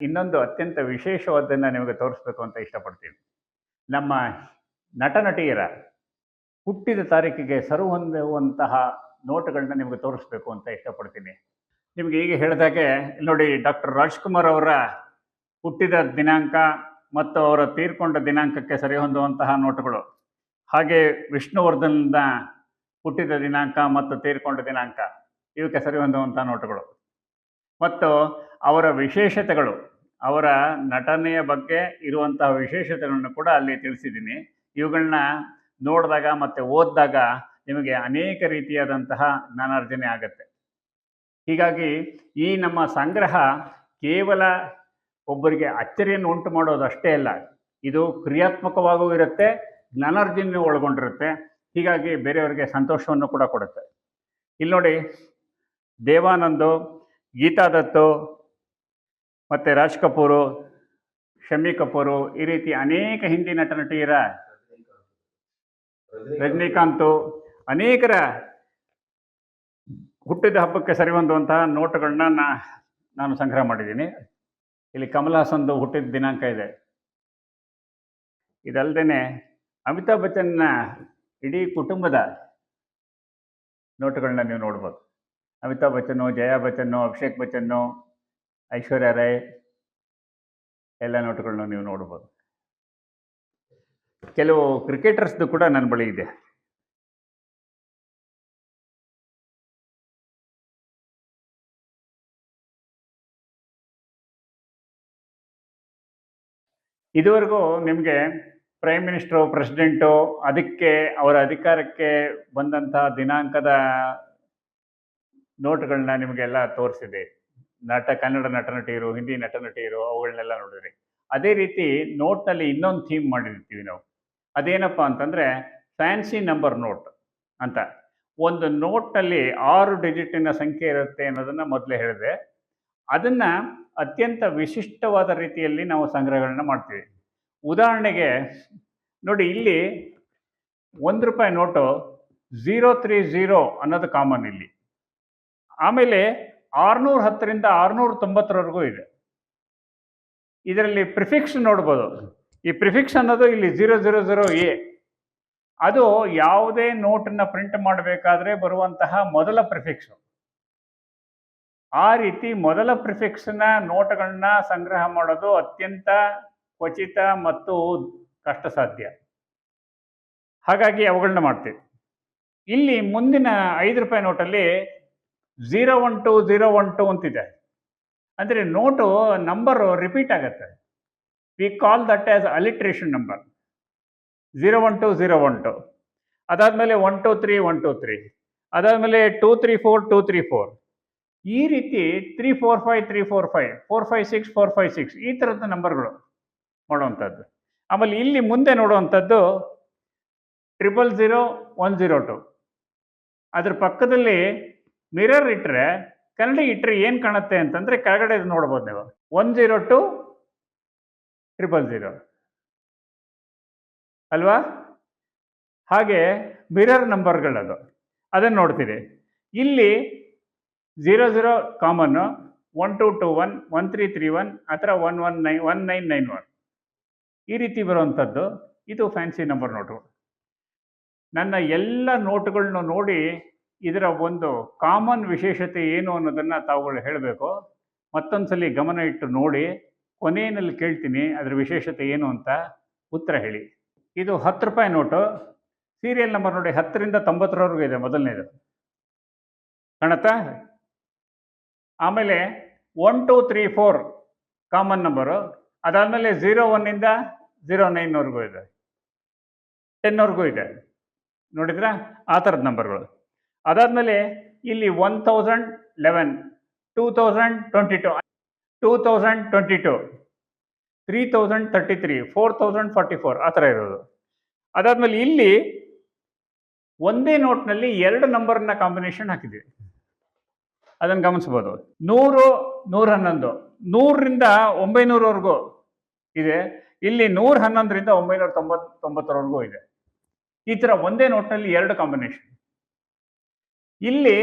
ಇನ್ನೊಂದು ಅತ್ಯಂತ ವಿಶೇಷವಾದ್ದನ್ನು ನಿಮಗೆ ತೋರಿಸ್ಬೇಕು ಅಂತ ಇಷ್ಟಪಡ್ತೀನಿ. ನಮ್ಮ ನಟ ನಟಿಯರ ಹುಟ್ಟಿದ ತಾರೀಕಿಗೆ ಸರು ಹೊಂದುವಂತಹ ನೋಟುಗಳನ್ನ ನಿಮಗೆ ತೋರಿಸ್ಬೇಕು ಅಂತ ಇಷ್ಟಪಡ್ತೀನಿ. ನಿಮಗೆ ಈಗ ಹೇಳಿದಾಗೆ ನೋಡಿ ಡಾಕ್ಟರ್ ರಾಜ್ಕುಮಾರ್ ಅವರ ಹುಟ್ಟಿದ ದಿನಾಂಕ ಮತ್ತು ಅವರ ತೀರ್ಕೊಂಡ ದಿನಾಂಕಕ್ಕೆ ಸರಿ ಹೊಂದುವಂತಹ ನೋಟುಗಳು. ಹಾಗೆ ವಿಷ್ಣುವರ್ಧನ್ದ ಹುಟ್ಟಿದ ದಿನಾಂಕ ಮತ್ತು ತೀರ್ಕೊಂಡ ದಿನಾಂಕ, ಇವಕ್ಕೆ ಸರಿ ಹೊಂದುವಂತಹ ನೋಟುಗಳು. ಮತ್ತು ಅವರ ವಿಶೇಷತೆಗಳು ಅವರ ನಟನೆಯ ಬಗ್ಗೆ ಇರುವಂತಹ ವಿಶೇಷತೆಗಳನ್ನು ಕೂಡ ಅಲ್ಲಿ ತಿಳಿಸಿದ್ದೀನಿ. ಇವುಗಳನ್ನ ನೋಡಿದಾಗ ಮತ್ತು ಓದಿದಾಗ ನಿಮಗೆ ಅನೇಕ ರೀತಿಯಾದಂತಹ ಜ್ಞಾನಾರ್ಜನೆ ಆಗತ್ತೆ. ಹೀಗಾಗಿ ಈ ನಮ್ಮ ಸಂಗ್ರಹ ಕೇವಲ ಒಬ್ಬರಿಗೆ ಅಚ್ಚರಿಯನ್ನು ಉಂಟು ಮಾಡೋದು ಅಷ್ಟೇ ಅಲ್ಲ, ಇದು ಕ್ರಿಯಾತ್ಮಕವಾಗೂ ಇರುತ್ತೆ ಜ್ಞಾನಾರ್ಜನೆ ಒಳಗೊಂಡಿರುತ್ತೆ, ಹೀಗಾಗಿ ಬೇರೆಯವರಿಗೆ ಸಂತೋಷವನ್ನು ಕೂಡ ಕೊಡುತ್ತೆ. ಇಲ್ಲಿ ನೋಡಿ ದೇವಾನಂದು ಗೀತಾ ದತ್ತು ಮತ್ತು ರಾಜ್ ಕಪೂರು, ಶಮಿ ಕಪೂರು ಈ ರೀತಿ ಅನೇಕ ಹಿಂದಿ ನಟ ನಟಿಯರ ರಜನಿಕಾಂತು ಅನೇಕರ ಹುಟ್ಟಿದ ಹಬ್ಬಕ್ಕೆ ಸರಿ ಹೊಂದುವಂತಹ ನೋಟುಗಳನ್ನ ನಾ, ನಾನು ಸಂಗ್ರಹ ಮಾಡಿದ್ದೀನಿ. ಇಲ್ಲಿ ಕಮಲ್ ಹುಟ್ಟಿದ ದಿನಾಂಕ ಇದೆ. ಇದಲ್ಲದೆ ಅಮಿತಾಬ್ ಬಚ್ಚನ್ನ ಇಡೀ ಕುಟುಂಬದ ನೋಟುಗಳನ್ನ ನೀವು ನೋಡ್ಬೋದು. ಅಮಿತಾಬ್ ಬಚ್ಚನ್ನು, ಜಯಾ ಬಚ್ಚನ್ನು, ಅಭಿಷೇಕ್ ಬಚ್ಚನ್ನು ಐಶ್ವರ್ಯ ರೈ, ಎಲ್ಲ ನೋಟುಗಳನ್ನ ನೀವು ನೋಡ್ಬೋದು. ಕೆಲವು ಕ್ರಿಕೆಟರ್ಸ್ದು ಕೂಡ ನನ್ನ ಬಳಿ ಇದೆ. ಇದುವರೆಗೂ ನಿಮಗೆ ಪ್ರೈಮ್ ಮಿನಿಸ್ಟ್ರು ಪ್ರೆಸಿಡೆಂಟು ಅದಕ್ಕೆ, ಅವರ ಅಧಿಕಾರಕ್ಕೆ ಬಂದಂತಹ ದಿನಾಂಕದ ನೋಟ್ಗಳನ್ನ ನಿಮಗೆಲ್ಲ ತೋರಿಸಿದೆ. ನಟ, ಕನ್ನಡ ನಟ ನಟಿಯರು ಹಿಂದಿ ನಟ ನಟಿಯರು ಅವುಗಳನ್ನೆಲ್ಲ ನೋಡಿದ್ರಿ. ಅದೇ ರೀತಿ ನೋಟ್ನಲ್ಲಿ ಇನ್ನೊಂದು ಥೀಮ್ ಮಾಡಿರ್ತೀವಿ ನಾವು. ಅದೇನಪ್ಪ ಅಂತಂದರೆ ಫ್ಯಾನ್ಸಿ ನಂಬರ್ ನೋಟ್ ಅಂತ. ಒಂದು ನೋಟ್ನಲ್ಲಿ ಆರು ಡಿಜಿಟಿನ ಸಂಖ್ಯೆ ಇರುತ್ತೆ ಅನ್ನೋದನ್ನು ಮೊದಲೇ ಹೇಳಿದೆ ಅದನ್ನು ಅತ್ಯಂತ ವಿಶಿಷ್ಟವಾದ ರೀತಿಯಲ್ಲಿ ನಾವು ಸಂಗ್ರಹಗಳನ್ನ ಮಾಡ್ತೀವಿ. ಉದಾಹರಣೆಗೆ, ನೋಡಿ ಇಲ್ಲಿ ಒಂದು ರೂಪಾಯಿ ನೋಟು ಝೀರೋ ತ್ರೀ ಝೀರೋ ಅನ್ನೋದು ಕಾಮನ್ ಇಲ್ಲಿ. ಆಮೇಲೆ ಆರುನೂರ ಹತ್ತರಿಂದ ಆರುನೂರ ತೊಂಬತ್ತರವರೆಗೂ ಇದೆ. ಇದರಲ್ಲಿ ಪ್ರಿಫಿಕ್ಸ್ ನೋಡ್ಬೋದು. ಈ ಪ್ರಿಫಿಕ್ಸ್ ಅನ್ನೋದು ಇಲ್ಲಿ ಜೀರೋ ಜೀರೋ ಝೀರೋ ಎ ಅದು ಯಾವುದೇ ನೋಟನ್ನು ಪ್ರಿಂಟ್ ಮಾಡಬೇಕಾದ್ರೆ ಬರುವಂತಹ ಮೊದಲ ಪ್ರಿಫಿಕ್ಸು ಆ ರೀತಿ ಮೊದಲ ಪ್ರಿಫಿಕ್ಸ್ನ ನೋಟ್ಗಳನ್ನ ಸಂಗ್ರಹ ಮಾಡೋದು ಅತ್ಯಂತ ಕ್ವಚಿತ ಮತ್ತು ಕಷ್ಟ ಸಾಧ್ಯ ಹಾಗಾಗಿ ಅವುಗಳನ್ನ ಮಾಡ್ತೀವಿ. ಇಲ್ಲಿ ಮುಂದಿನ ಐದು ರೂಪಾಯಿ ನೋಟಲ್ಲಿ zero one two zero one two ಅಂತಿದೆ. ಅಂದರೆ ನೋಟು ನಂಬರು ರಿಪೀಟ್ ಆಗುತ್ತೆ. We call that as alliteration number zero one two zero one two ಅದಾದಮೇಲೆ one two three one two three ಅದಾದಮೇಲೆ two three four two three four ಈ ರೀತಿ three four five three four five four five six four five six ಈ ಥರದ ನಂಬರ್ಗಳು ಮಾಡುವಂಥದ್ದು ಆಮೇಲೆ ಇಲ್ಲಿ ಮುಂದೆ ನೋಡುವಂಥದ್ದು triple zero one zero two ಅದ್ರ ಪಕ್ಕದಲ್ಲಿ ಮಿರರ್ ಇಟ್ಟರೆ ಕನ್ನಡಿ ಇಟ್ಟರೆ ಏನು ಕಾಣುತ್ತೆ ಅಂತಂದರೆ ಕೆಳಗಡೆ ನೋಡ್ಬೋದು ನೀವು. One zero two triple zero. ಅಲ್ವಾ? ಹಾಗೆ ಮಿರರ್ ನಂಬರ್ಗಳದು. ಅದನ್ನು ನೋಡ್ತೀರಿ. ಇಲ್ಲಿ zero zero common one two two one one three three one, ಆ ಥರ one one nine one nine nine one. ಈ ರೀತಿ ಬರುವಂಥದ್ದು. ಇದು ಫ್ಯಾನ್ಸಿ ನಂಬರ್ ನೋಟು. ನನ್ನ ಎಲ್ಲ ನೋಟುಗಳನ್ನ ನೋಡಿ ಇದರ ಒಂದು ಕಾಮನ್ ವಿಶೇಷತೆ ಏನು ಅನ್ನೋದನ್ನು ತಾವುಗಳು ಹೇಳಬೇಕು. ಮತ್ತೊಂದು ಸಲ ಗಮನ ಇಟ್ಟು ನೋಡಿ, ಕೊನೆಯಲ್ಲಿ ಕೇಳ್ತೀನಿ ಅದರ ವಿಶೇಷತೆ ಏನು ಅಂತ ಉತ್ತರ ಹೇಳಿ. ಇದು ಹತ್ತು ರೂಪಾಯಿ ನೋಟು. ಸೀರಿಯಲ್ ನಂಬರ್ ನೋಡಿ, ಹತ್ತರಿಂದ ತೊಂಬತ್ತರವರೆಗೂ ಇದೆ ಮೊದಲನೇದು. ಕಾಣತ್ತಾ? ಆಮೇಲೆ one, two, three, four common number. ಅದಾದಮೇಲೆ ಝೀರೋ ಒನ್ನಿಂದ ಝೀರೋ ನೈನ್ವರೆಗೂ ಇದೆ. ಟೆನ್ವರೆಗೂ ಇದೆ. ನೋಡಿದ್ರಾ? ಆ ಥರದ ನಂಬರ್ಗಳು. ಅದಾದಮೇಲೆ ಇಲ್ಲಿ one thousand eleven two thousand twenty two two thousand twenty two three thousand thirty three four thousand forty four ಆ ಥರ ಇರೋದು. ಅದಾದಮೇಲೆ ಇಲ್ಲಿ ಒಂದೇ ನೋಟ್ನಲ್ಲಿ ಎರಡು ನಂಬರ್ನ ಕಾಂಬಿನೇಷನ್ ಹಾಕಿದ್ವಿ. ಅದನ್ನು ಗಮನಿಸ್ಬೋದು ನೂರು, ನೂರ ಹನ್ನೊಂದು ನೂರರಿಂದ ಒಂಬೈನೂರವರೆಗೂ ಇದೆ. ಇಲ್ಲಿ ನೂರ ಹನ್ನೊಂದರಿಂದ ಒಂಬೈನೂರ ತೊಂಬತ್, ತೊಂಬತ್ತರವರೆಗೂ ಇದೆ. ಈ ಥರ ಒಂದೇ ನೋಟ್ನಲ್ಲಿ ಎರಡು ಕಾಂಬಿನೇಷನ್ ಇಲ್ಲಿ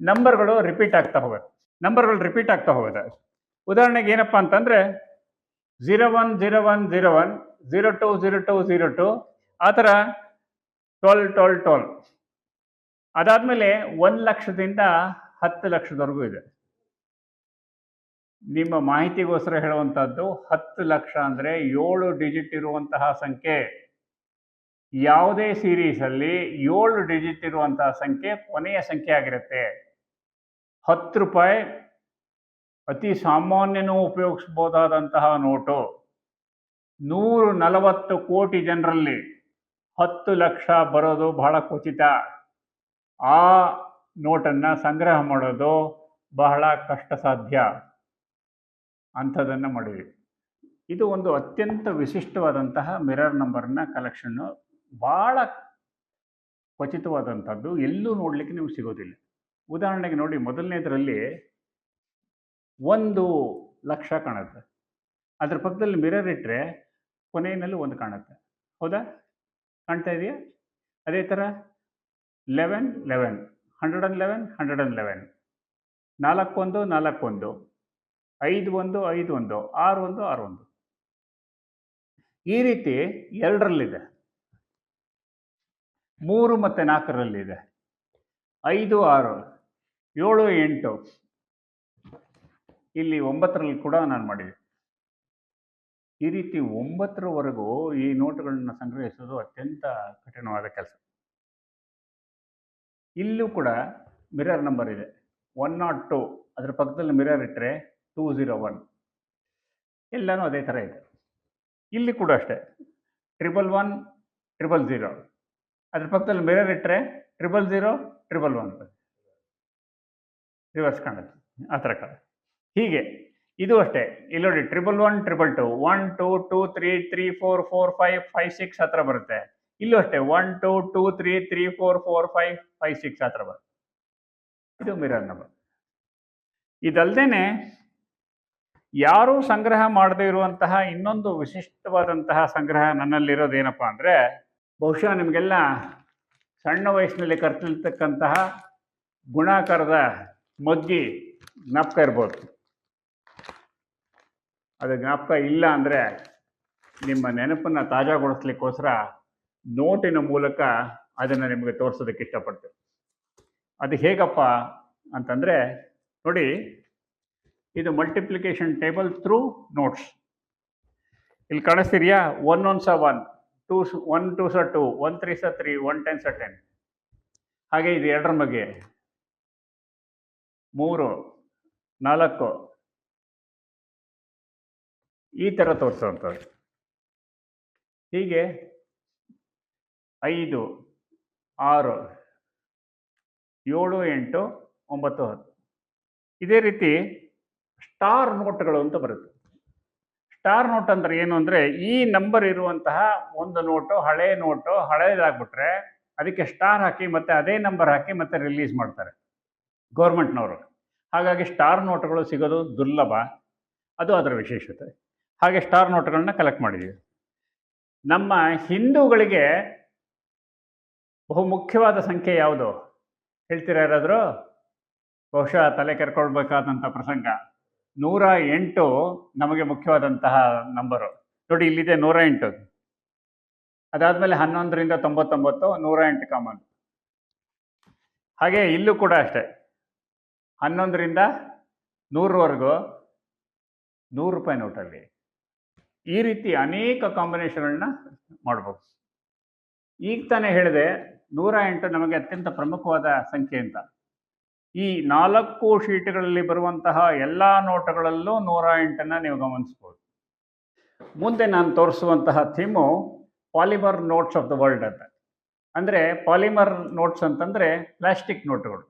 ನಂಬರ್ಗಳು ರಿಪೀಟ್ ಆಗ್ತಾ ಹೋಗುತ್ತೆ ನಂಬರ್ಗಳು ರಿಪೀಟ್ ಆಗ್ತಾ ಹೋಗುತ್ತೆ ಉದಾಹರಣೆಗೆ ಏನಪ್ಪ ಅಂತಂದರೆ zero one zero one zero one zero two zero two zero two ಆ ಥರ ಟೋಲ್ ಟೋಲ್ ಟೋಲ್ ಅದಾದಮೇಲೆ ಒಂದು ಲಕ್ಷದಿಂದ ಹತ್ತು ಲಕ್ಷದವರೆಗೂ ಇದೆ. ನಿಮ್ಮ ಮಾಹಿತಿಗೋಸ್ಕರ ಹೇಳುವಂಥದ್ದು ಹತ್ತು ಲಕ್ಷ ಅಂದರೆ ಏಳು ಡಿಜಿಟ್ ಇರುವಂತಹ ಸಂಖ್ಯೆ. ಯಾವುದೇ ಸೀರೀಸಲ್ಲಿ ಏಳು ಡಿಜಿಟ್ ಇರುವಂತಹ ಸಂಖ್ಯೆ ಕೊನೆಯ ಸಂಖ್ಯೆ ಆಗಿರುತ್ತೆ. ಹತ್ತು ರೂಪಾಯಿ ಅತಿ ಸಾಮಾನ್ಯನೂ ಉಪಯೋಗಿಸ್ಬೋದಾದಂತಹ ನೋಟು. ನೂರು ನಲವತ್ತು ಕೋಟಿ ಜನರಲ್ಲಿ ಹತ್ತು ಲಕ್ಷ ಬರೋದು ಬಹಳ ಖಚಿತ ಆ ನೋಟನ್ನು ಸಂಗ್ರಹ ಮಾಡೋದು ಬಹಳ ಕಷ್ಟ ಸಾಧ್ಯ ಅಂಥದ್ದನ್ನು ಮಾಡಿದ್ವಿ. ಇದು ಒಂದು ಅತ್ಯಂತ ವಿಶಿಷ್ಟವಾದಂತಹ ಮಿರರ್ ನಂಬರ್ನ ಕಲೆಕ್ಷನ್ನು ಭಾಳ ಖಚಿತವಾದಂಥದ್ದು ಎಲ್ಲೂ ನೋಡಲಿಕ್ಕೆ ನಿಮಗೆ ಸಿಗೋದಿಲ್ಲ. ಉದಾಹರಣೆಗೆ ನೋಡಿ ಮೊದಲನೇದರಲ್ಲಿ ಒಂದು ಲಕ್ಷ ಕಾಣುತ್ತೆ. ಅದ್ರ ಪಕ್ಕದಲ್ಲಿ ಮಿರರ್ ಇಟ್ಟರೆ ಕೊನೆಯಲ್ಲಿ ಒಂದು ಕಾಣುತ್ತೆ. ಹೌದಾ? ಕಾಣ್ತಾ ಇದೆಯಾ? ಅದೇ ಥರ eleven eleven, hundred and eleven, hundred and eleven. ನಾಲ್ಕೊಂದು ನಾಲ್ಕೊಂದು ಐದು ಒಂದು ಐದು ಒಂದು. ಆರು ಒಂದು ಆರು ಒಂದು. ಈ ರೀತಿ ಎರಡರಲ್ಲಿದೆ. ಮೂರು ಮತ್ತು ನಾಲ್ಕರಲ್ಲಿದೆ ಐದು, ಆರು, ಏಳು, ಎಂಟು. ಇಲ್ಲಿ ಒಂಬತ್ತರಲ್ಲಿ ಕೂಡ ನಾನು ಮಾಡಿದೆ. ಈ ರೀತಿ ಒಂಬತ್ತರವರೆಗೂ ಈ ನೋಟುಗಳನ್ನ ಸಂಗ್ರಹಿಸೋದು ಅತ್ಯಂತ ಕಠಿಣವಾದ ಕೆಲಸ. ಇಲ್ಲೂ ಕೂಡ ಮಿರರ್ ನಂಬರ್ ಇದೆ. One not two. ಅದ್ರ ಪಕ್ಕದಲ್ಲಿ ಮಿರರ್ ಇಟ್ಟರೆ ಟೂ ಝೀರೋ ಒನ್. ಎಲ್ಲನೂ ಅದೇ ಥರ ಇದೆ. ಇಲ್ಲಿ ಕೂಡ ಅಷ್ಟೇ. ಟ್ರಿಬಲ್ ಒನ್, ಟ್ರಿಬಲ್ ಝೀರೋ ಅದ್ರ ಪಕ್ಕದಲ್ಲಿ ಮಿರರ್ ಇಟ್ಟರೆ triple zero triple one reverse ಕಾಣುತ್ತೆ ಆ ಥರ ಕಾಣುತ್ತೆ ಹೀಗೆ. ಇದು ಅಷ್ಟೇ. ಇಲ್ಲಿ ನೋಡಿ triple one triple two one two two three three four four five five six ಹತ್ರ ಬರುತ್ತೆ. ಇಲ್ಲೂ ಅಷ್ಟೇ. One two two three three four four five five six ಹತ್ರ ಬರುತ್ತೆ. ಇದು ಮಿರರ್ ನಂಬರ್ ಇದಲ್ದೇನೆ ಯಾರೂ ಸಂಗ್ರಹ ಮಾಡದೇ ಇರುವಂತಹ ಇನ್ನೊಂದು ವಿಶಿಷ್ಟವಾದಂತಹ ಸಂಗ್ರಹ ನನ್ನಲ್ಲಿರೋದೇನಪ್ಪ ಅಂದರೆ ಬಹುಶಃ ನಿಮಗೆಲ್ಲ ಸಣ್ಣ ವಯಸ್ಸಿನಲ್ಲಿ ಕರ್ತಿರ್ತಕ್ಕಂತಹ ಗುಣಾಕಾರದ ಮಗ್ಗಿ ಜ್ಞಾಪಕ ಇರ್ಬೋದು. ಅದು ಜ್ಞಾಪಕ ಇಲ್ಲ ಅಂದರೆ ನಿಮ್ಮ ನೆನಪನ್ನು ತಾಜಾಗೊಳಿಸ್ಲಿಕ್ಕೋಸ್ಕರ ನೋಟಿನ ಮೂಲಕ ಅದನ್ನು ನಿಮಗೆ ತೋರಿಸೋದಕ್ಕೆ ಇಷ್ಟಪಡ್ತೇವೆ ಅದು ಹೇಗಪ್ಪ ಅಂತಂದರೆ, ನೋಡಿ, ಇದು ಮಲ್ಟಿಪ್ಲಿಕೇಶನ್ ಟೇಬಲ್ ಥ್ರೂ ನೋಟ್ಸ್ ಇಲ್ಲಿ ಕಾಣಿಸ್ತೀರಿಯಾ ಒನ್ ಒನ್ ಸ ಒನ್ ಟೂ ಒನ್ ಟೂ ಸ ಟೂ ಒನ್ ತ್ರೀ ಸ ತ್ರೀ ಒನ್ ಟೆನ್ ಸ ಟೆನ್ ಹಾಗೆ ಇದು ಎರಡರ ಬಗ್ಗೆ. ಮೂರು, ನಾಲ್ಕು. ಈ ಥರ ತೋರಿಸುವಂಥದ್ದು ಹೀಗೆ ಐದು, ಆರು, ಏಳು, ಎಂಟು, ಒಂಬತ್ತು, ಹತ್ತು. ಇದೇ ರೀತಿ ಸ್ಟಾರ್ ನೋಟ್ಗಳು ಅಂತ ಬರುತ್ತೆ. ಸ್ಟಾರ್ ನೋಟ್ ಅಂದ್ರೆ ಏನು ಅಂದ್ರೆ ಈ ನಂಬರ್ ಇರುವಂತಹ ಒಂದು ನೋಟು, ಹಳೆ ನೋಟು, ಹಳೇದಾಗ್ಬಿಟ್ರೆ ಅದಕ್ಕೆ ಸ್ಟಾರ್ ಹಾಕಿ ಮತ್ತೆ ಅದೇ ನಂಬರ್ ಹಾಕಿ ಮತ್ತೆ ರಿಲೀಸ್ ಮಾಡ್ತಾರೆ ಗೌರ್ಮೆಂಟ್ನವರು. ಹಾಗಾಗಿ ಸ್ಟಾರ್ ನೋಟ್ಗಳು ಸಿಗೋದು ದುರ್ಲಭ. ಅದು ಅದರ ವಿಶೇಷತೆ. ಹಾಗೆ ಸ್ಟಾರ್ ನೋಟ್ಗಳನ್ನ ಕಲೆಕ್ಟ್ ಮಾಡಿದ್ದೀವಿ. ನಮ್ಮ ಹಿಂದೂಗಳಿಗೆ ಬಹು ಮುಖ್ಯವಾದ ಸಂಖ್ಯೆ ಯಾವುದು? ಹೇಳ್ತೀರಾ ಯಾರಾದರೂ? ಬಹುಶಃ ತಲೆ ಕೆರ್ಕೊಳ್ಬೇಕಾದಂಥ ಪ್ರಸಂಗ. ನೂರ ಎಂಟು ನಮಗೆ ಮುಖ್ಯವಾದಂತಹ ನಂಬರು ನೋಡಿ, ಇಲ್ಲಿದೆ ನೂರ ಎಂಟು. ಅದಾದಮೇಲೆ ಹನ್ನೊಂದರಿಂದ ತೊಂಬತ್ತೊಂಬತ್ತು, ನೂರ ಎಂಟು ಕಾಮನ್ ಹಾಗೆ ಇಲ್ಲೂ ಕೂಡ ಅಷ್ಟೇ. ಹನ್ನೊಂದರಿಂದ ನೂರವರೆಗೂ ನೂರು ರೂಪಾಯಿ ನೋಟಲ್ಲಿ. ಈ ರೀತಿ ಅನೇಕ ಕಾಂಬಿನೇಷನ್ಗಳನ್ನ ಮಾಡ್ಬೋದು. ಈಗ ತಾನೇ ಹೇಳಿದೆ, ನೂರ ಎಂಟು ನಮಗೆ ಅತ್ಯಂತ ಪ್ರಮುಖವಾದ ಸಂಖ್ಯೆ ಅಂತ. ಈ ನಾಲ್ಕು ಶೀಟ್ಗಳಲ್ಲಿ ಬರುವಂತಹ ಎಲ್ಲ ನೋಟಗಳಲ್ಲೂ ನೂರ ಎಂಟನ್ನು ನೀವು ಗಮನಿಸ್ಬೋದು. ಮುಂದೆ ನಾನು ತೋರಿಸುವಂತಹ theme polymer notes of the world ಅಂತ. ಅಂದರೆ ಪಾಲಿಮರ್ ನೋಟ್ಸ್ ಅಂತಂದರೆ ಪ್ಲಾಸ್ಟಿಕ್ ನೋಟುಗಳು.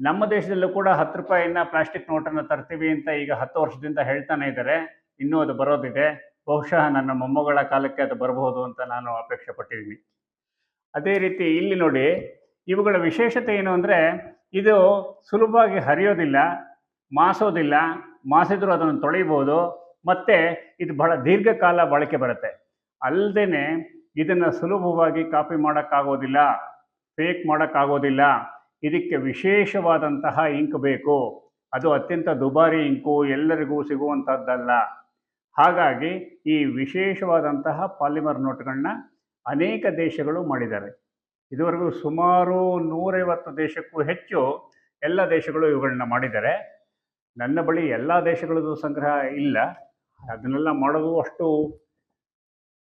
ನಮ್ಮ ದೇಶದಲ್ಲೂ ಕೂಡ ಹತ್ತು ರೂಪಾಯಿನ ಪ್ಲಾಸ್ಟಿಕ್ ನೋಟನ್ನು ತರ್ತೀವಿ ಅಂತ ಈಗ ಹತ್ತು ವರ್ಷದಿಂದ ಹೇಳ್ತಾನೆ ಇದ್ದಾರೆ. ಇನ್ನೂ ಅದು ಬರೋದಿದೆ. ಬಹುಶಃ ನನ್ನ ಮೊಮ್ಮಗಳ ಕಾಲಕ್ಕೆ ಅದು ಬರಬಹುದು ಅಂತ ನಾನು ಅಪೇಕ್ಷೆ ಪಟ್ಟಿದ್ದೀನಿ. ಅದೇ ರೀತಿ ಇಲ್ಲಿ ನೋಡಿ, ಇವುಗಳ ವಿಶೇಷತೆ ಏನು ಅಂದರೆ ಇದು ಸುಲಭವಾಗಿ ಹರಿಯೋದಿಲ್ಲ, ಮಾಸೋದಿಲ್ಲ, ಮಾಸಿದ್ರೂ ಅದನ್ನು ತೊಳೆಯಬಹುದು, ಮತ್ತು ಇದು ಬಹಳ ದೀರ್ಘಕಾಲ ಬಳಕೆ ಬರುತ್ತೆ. ಅಲ್ಲದೇ ಇದನ್ನು ಸುಲಭವಾಗಿ ಕಾಪಿ ಮಾಡೋಕ್ಕಾಗೋದಿಲ್ಲ, ಫೇಕ್ ಮಾಡೋಕ್ಕಾಗೋದಿಲ್ಲ, ಇದಕ್ಕೆ ವಿಶೇಷವಾದಂತಹ ಇಂಕ್ ಬೇಕು. ಅದು ಅತ್ಯಂತ ದುಬಾರಿ ಇಂಕು, ಎಲ್ಲರಿಗೂ ಸಿಗುವಂಥದ್ದಲ್ಲ ಹಾಗಾಗಿ ಈ ವಿಶೇಷವಾದಂತಹ ಪಾಲಿಮರ್ ನೋಟ್ಗಳನ್ನ ಅನೇಕ ದೇಶಗಳು ಮಾಡಿದ್ದಾರೆ. ಇದುವರೆಗೂ ಸುಮಾರು ನೂರೈವತ್ತು ದೇಶಕ್ಕೂ ಹೆಚ್ಚು ಎಲ್ಲ ದೇಶಗಳು ಇವುಗಳನ್ನ ಮಾಡಿದ್ದಾರೆ. ನನ್ನ ಬಳಿ ಎಲ್ಲ ದೇಶಗಳದ್ದು ಸಂಗ್ರಹ ಇಲ್ಲ. ಅದನ್ನೆಲ್ಲ ಮಾಡೋದು ಅಷ್ಟು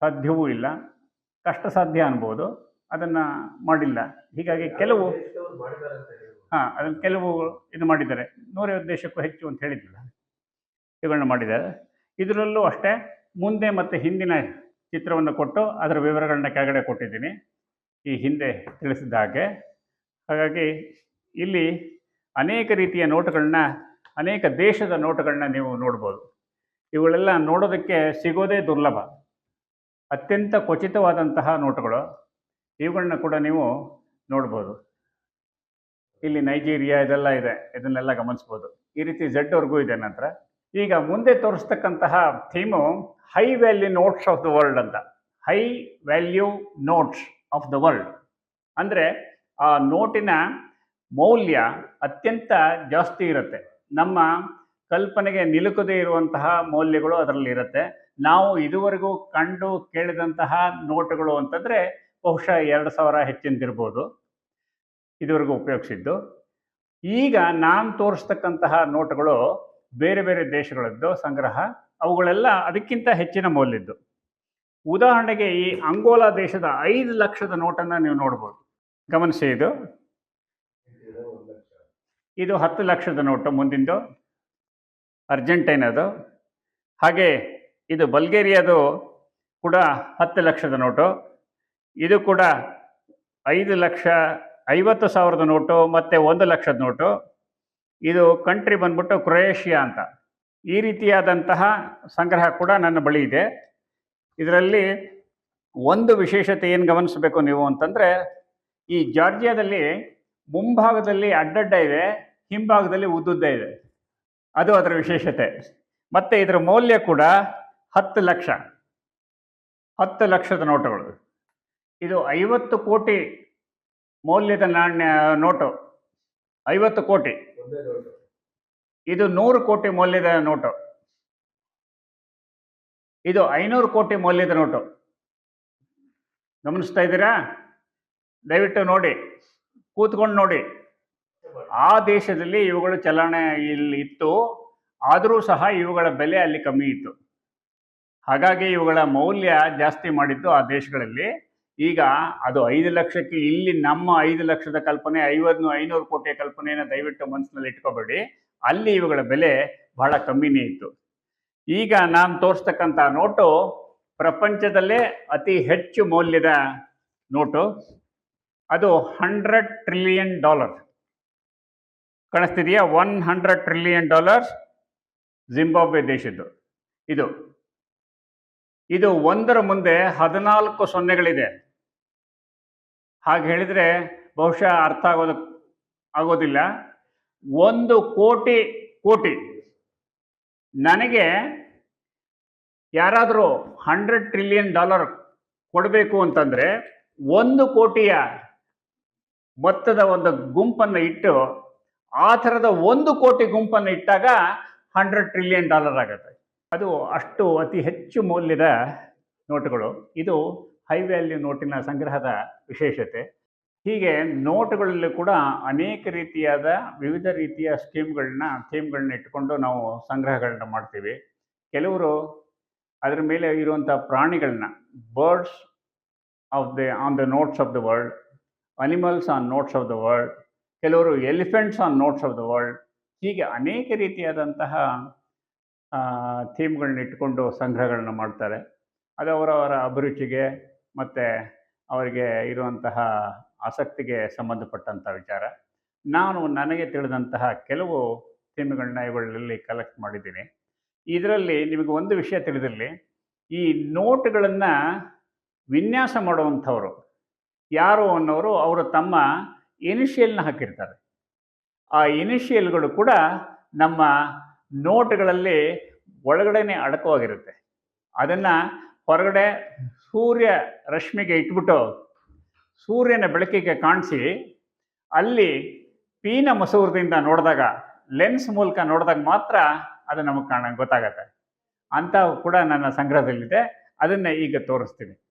ಸಾಧ್ಯವೂ ಇಲ್ಲ. ಕಷ್ಟ ಸಾಧ್ಯ ಅನ್ಬೋದು. ಅದನ್ನು ಮಾಡಿಲ್ಲ. ಹೀಗಾಗಿ ಕೆಲವು ಹಾಂ ಅದನ್ನು ಕೆಲವು ಇದು ಮಾಡಿದ್ದಾರೆ. ನೂರೈವತ್ತು ದೇಶಕ್ಕೂ ಹೆಚ್ಚು ಅಂತ ಹೇಳಿದ್ದಿಲ್ಲ ಇವುಗಳನ್ನ ಮಾಡಿದ್ದಾರೆ. ಇದರಲ್ಲೂ ಅಷ್ಟೇ ಮುಂದೆ ಮತ್ತು ಹಿಂದಿನ ಚಿತ್ರವನ್ನು ಕೊಟ್ಟು ಅದರ ವಿವರಗಳನ್ನ ಕೆಳಗಡೆ ಕೊಟ್ಟಿದ್ದೀನಿ. ಈ ಹಿಂದೆ ತಿಳಿಸಿದ ಹಾಗೆ ಹಾಗಾಗಿ ಇಲ್ಲಿ ಅನೇಕ ರೀತಿಯ ನೋಟುಗಳನ್ನ ಅನೇಕ ದೇಶದ ನೋಟುಗಳನ್ನ ನೀವು ನೋಡ್ಬೋದು. ಇವುಗಳೆಲ್ಲ ನೋಡೋದಕ್ಕೆ ಸಿಗೋದೇ ದುರ್ಲಭ. ಅತ್ಯಂತ ಖಚಿತವಾದಂತಹ ನೋಟುಗಳು. ಇವುಗಳನ್ನ ಕೂಡ ನೀವು ನೋಡ್ಬೋದು. ಇಲ್ಲಿ ನೈಜೀರಿಯಾ ಇದೆಲ್ಲ ಇದೆ. ಇದನ್ನೆಲ್ಲ ಗಮನಿಸ್ಬೋದು. ಈ ರೀತಿ ಝಡ್ವರೆಗೂ ಇದೆ ನಂತರ. ಈಗ ಮುಂದೆ ತೋರಿಸ್ತಕ್ಕಂತಹ theme high value notes of the world ಅಂತ. High value notes. Of the world ಅಂದರೆ ಆ ನೋಟಿನ ಮೌಲ್ಯ ಅತ್ಯಂತ ಜಾಸ್ತಿ ಇರುತ್ತೆ. ನಮ್ಮ ಕಲ್ಪನೆಗೆ ನಿಲುಕದೇ ಇರುವಂತಹ ಮೌಲ್ಯಗಳು ಅದರಲ್ಲಿ ಇರುತ್ತೆ. ನಾವು ಇದುವರೆಗೂ ಕಂಡು ಕೇಳಿದಂತಹ ನೋಟುಗಳು ಅಂತಂದರೆ ಬಹುಶಃ ಎರಡು ಸಾವಿರ ಹೆಚ್ಚಿಂದಿರ್ಬೋದು. ಇದುವರೆಗೂ ಉಪಯೋಗಿಸಿದ್ದು. ಈಗ ನಾನು ತೋರಿಸ್ತಕ್ಕಂತಹ ನೋಟುಗಳು ಬೇರೆ ಬೇರೆ ದೇಶಗಳದ್ದು ಸಂಗ್ರಹ. ಅವುಗಳೆಲ್ಲ ಅದಕ್ಕಿಂತ ಹೆಚ್ಚಿನ ಮೌಲ್ಯದ್ದು. ಉದಾಹರಣೆಗೆ ಈ ಅಂಗೋಲಾ ದೇಶದ ಐದು ಲಕ್ಷದ ನೋಟನ್ನು ನೀವು ನೋಡ್ಬೋದು. ಗಮನಿಸಿ ಇದು. ಇದು ಹತ್ತು ಲಕ್ಷದ ನೋಟು ಮುಂದಿಂದು. ಅರ್ಜೆಂಟೈನದು. ಹಾಗೆ ಇದು ಬಲ್ಗೇರಿಯಾದು ಕೂಡ ಹತ್ತು ಲಕ್ಷದ ನೋಟು. ಇದು ಕೂಡ ಐದು ಲಕ್ಷ ಐವತ್ತು ಸಾವಿರದ ನೋಟು ಮತ್ತು ಒಂದು ಲಕ್ಷದ ನೋಟು. ಇದು ಕಂಟ್ರಿ ಬಂದ್ಬಿಟ್ಟು ಕ್ರೊಯೇಷಿಯಾ ಅಂತ. ಈ ರೀತಿಯಾದಂತಹ ಸಂಗ್ರಹ ಕೂಡ ನನ್ನ ಬಳಿ ಇದೆ. ಇದರಲ್ಲಿ ಒಂದು ವಿಶೇಷತೆ ಏನು ಗಮನಿಸಬೇಕು ನೀವು ಅಂತಂದರೆ ಈ ಜಾರ್ಜಿಯಾದಲ್ಲಿ ಮುಂಭಾಗದಲ್ಲಿ ಅಡ್ಡಡ್ಡ ಇದೆ ಹಿಂಭಾಗದಲ್ಲಿ ಉದ್ದುದ್ದ ಇದೆ. ಅದು ಅದರ ವಿಶೇಷತೆ. ಮತ್ತು ಇದರ ಮೌಲ್ಯ ಕೂಡ ಹತ್ತು ಲಕ್ಷ. ಹತ್ತು ಲಕ್ಷದ ನೋಟುಗಳು. ಇದು ಐವತ್ತು ಕೋಟಿ ಮೌಲ್ಯದ ನಾಣ್ಯ ನೋಟು. ಐವತ್ತು ಕೋಟಿ. ಇದು ನೂರು ಕೋಟಿ ಮೌಲ್ಯದ ನೋಟು. ಇದು ಐನೂರು ಕೋಟಿ ಮೌಲ್ಯದ ನೋಟು. ಗಮನಿಸ್ತಾ ಇದ್ದೀರಾ? ದಯವಿಟ್ಟು ನೋಡಿ, ಕೂತ್ಕೊಂಡು ನೋಡಿ. ಆ ದೇಶದಲ್ಲಿ ಇವುಗಳ ಚಲನೆ ಇಲ್ಲಿ ಇತ್ತು, ಆದರೂ ಸಹ ಇವುಗಳ ಬೆಲೆ ಅಲ್ಲಿ ಕಮ್ಮಿ ಇತ್ತು. ಹಾಗಾಗಿ ಇವುಗಳ ಮೌಲ್ಯ ಜಾಸ್ತಿ ಮಾಡಿದ್ದು ಆ ದೇಶಗಳಲ್ಲಿ. ಈಗ ಅದು ಐದು ಲಕ್ಷಕ್ಕೆ ಇಲ್ಲಿ ನಮ್ಮ ಐದು ಲಕ್ಷದ ಕಲ್ಪನೆ ಐವತ್ತು ಐನೂರು ಕೋಟಿಯ ಕಲ್ಪನೆಯನ್ನು ದಯವಿಟ್ಟು ಮನಸ್ಸಿನಲ್ಲಿ ಇಟ್ಕೋಬೇಡಿ. ಅಲ್ಲಿ ಇವುಗಳ ಬೆಲೆ ಬಹಳ ಕಮ್ಮಿನೇ ಇತ್ತು. ಈಗ ನಾನು ತೋರಿಸ್ತಕ್ಕಂಥ ನೋಟು ಪ್ರಪಂಚದಲ್ಲೇ ಅತಿ ಹೆಚ್ಚು ಮೌಲ್ಯದ ನೋಟು. ಅದು hundred trillion dollar ಕಾಣಿಸ್ತಿದೆಯಾ? One hundred trillion dollars Zimbabwe ದೇಶದ್ದು. ಇದು. ಇದು ಒಂದರ ಮುಂದೆ ಹದಿನಾಲ್ಕು ಸೊನ್ನೆಗಳಿದೆ. ಹಾಗೆ ಹೇಳಿದರೆ ಬಹುಶಃ ಅರ್ಥ ಆಗೋದಕ್ಕೆ ಆಗೋದಿಲ್ಲ. ಒಂದು ಕೋಟಿ ಕೋಟಿ ನನಗೆ ಯಾರಾದರೂ ಹಂಡ್ರೆಡ್ ಟ್ರಿಲಿಯನ್ ಡಾಲರ್ ಕೊಡಬೇಕು ಅಂತಂದರೆ ಒಂದು ಕೋಟಿಯ ಮೊತ್ತದ ಒಂದು ಗುಂಪನ್ನು ಇಟ್ಟು ಆ ಥರದ ಒಂದು ಕೋಟಿ ಗುಂಪನ್ನು ಇಟ್ಟಾಗ ಹಂಡ್ರೆಡ್ ಟ್ರಿಲಿಯನ್ ಡಾಲರ್ ಆಗುತ್ತೆ. ಅದು ಅಷ್ಟು ಅತಿ ಹೆಚ್ಚು ಮೌಲ್ಯದ ನೋಟುಗಳು. ಇದು ಹೈ ವ್ಯಾಲ್ಯೂ ನೋಟಿನ ಸಂಗ್ರಹದ ವಿಶೇಷತೆ. ಹೀಗೆ ನೋಟುಗಳಲ್ಲಿ ಕೂಡ ಅನೇಕ ರೀತಿಯಾದ ವಿವಿಧ ರೀತಿಯ ಸ್ಕೀಮ್ಗಳನ್ನ, ಥೀಮ್ಗಳನ್ನ ಇಟ್ಕೊಂಡು ನಾವು ಸಂಗ್ರಹಗಳನ್ನ ಮಾಡ್ತೀವಿ. ಕೆಲವರು ಅದರ ಮೇಲೆ ಇರುವಂಥ ಪ್ರಾಣಿಗಳನ್ನ birds of the on the notes of the world animals on notes of the world ಕೆಲವರು elephants on notes of the world ಹೀಗೆ ಅನೇಕ ರೀತಿಯಾದಂತಹ ಥೀಮ್ಗಳನ್ನ ಇಟ್ಕೊಂಡು ಸಂಗ್ರಹಗಳನ್ನ ಮಾಡ್ತಾರೆ. ಅದು ಅವರವರ ಅಭಿರುಚಿಗೆ ಮತ್ತು ಅವರಿಗೆ ಇರುವಂತಹ ಆಸಕ್ತಿಗೆ ಸಂಬಂಧಪಟ್ಟಂಥ ವಿಚಾರ. ನಾನು ನನಗೆ ತಿಳಿದಂತಹ ಕೆಲವು ಥೀಮ್ಗಳನ್ನ ಇವುಗಳಲ್ಲಿ ಕಲೆಕ್ಟ್ ಮಾಡಿದ್ದೀನಿ. ಇದರಲ್ಲಿ ನಿಮಗೆ ಒಂದು ವಿಷಯ ತಿಳಿದಿರಲಿ. ಈ ನೋಟ್ಗಳನ್ನು ವಿನ್ಯಾಸ ಮಾಡುವಂಥವರು ಯಾರು ಅನ್ನೋರು ಅವರು ತಮ್ಮ ಇನಿಷಿಯಲ್ನ ಹಾಕಿರ್ತಾರೆ. ಆ ಇನಿಷಿಯಲ್ಗಳು ಕೂಡ ನಮ್ಮ ನೋಟ್ಗಳಲ್ಲಿ ಒಳಗಡೆನೆ ಅಡಕವಾಗಿರುತ್ತೆ. ಅದನ್ನು ಹೊರಗಡೆ ಸೂರ್ಯ ರಶ್ಮಿಗೆ ಇಟ್ಬಿಟ್ಟು ಸೂರ್ಯನ ಬೆಳಕಿಗೆ ಕಾಣಿಸಿ, ಅಲ್ಲಿ ಪೀನ ಮಸೂರದಿಂದ ನೋಡಿದಾಗ, ಲೆನ್ಸ್ ಮೂಲಕ ನೋಡಿದಾಗ ಮಾತ್ರ ಅದು ನಮಗೆ ಕಾಣ ಗೊತ್ತಾಗತ್ತೆ. ಅಂಥವು ಕೂಡ ನನ್ನ ಸಂಗ್ರಹದಲ್ಲಿದೆ. ಅದನ್ನ ಈಗ ತೋರಿಸ್ತೀನಿ.